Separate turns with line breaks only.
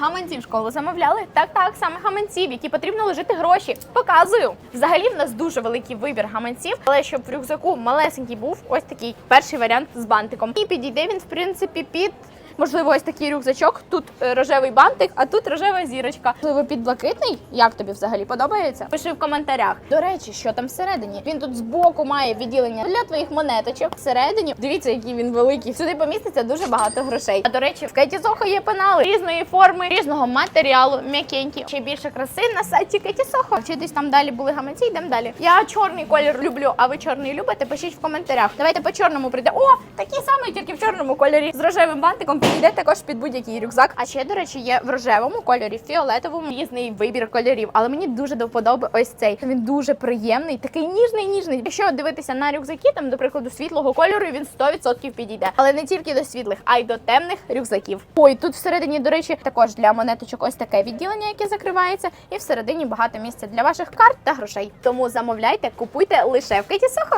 Гаманці в школу замовляли? Так, так, саме гаманців, які потрібно лежити гроші. Показую. Взагалі в нас дуже великий вибір гаманців, але щоб в рюкзаку малесенький був ось такий перший варіант з бантиком. І підійде він, в принципі, під. Можливо, ось такий рюкзачок. Тут е, рожевий бантик, а тут рожева зірочка. Можливо, під блакитний. Як тобі взагалі подобається? Пиши в коментарях. До речі, що там всередині? Він тут збоку має відділення для твоїх монеточок. Всередині дивіться, який він великий. Сюди поміститься дуже багато грошей. А до речі, в Кеті Сохо є пенали різної форми, різного матеріалу, м'якенькі. Ще більше краси на сайті Кеті Сохо. Вчитись там далі були гаманці, йдемо далі. Я чорний колір люблю. А ви чорний любите? Пишіть в коментарях. Давайте по чорному прийде. О, такий самий, тільки в чорному кольорі з рожевим бантиком. Підійде також під будь-який рюкзак. А ще, до речі, є в рожевому кольорі, фіолетовому різний вибір кольорів. Але мені дуже до вподоби ось цей. Він дуже приємний, такий ніжний, ніжний. Якщо дивитися на рюкзаки, там, до прикладу, світлого кольору, він 100% підійде. Але не тільки до світлих, а й до темних рюкзаків. Ой, тут всередині, до речі, також для монеточок ось таке відділення, яке закривається, і всередині багато місця для ваших карт та грошей. Тому замовляйте, купуйте лише в Кеті Сохо.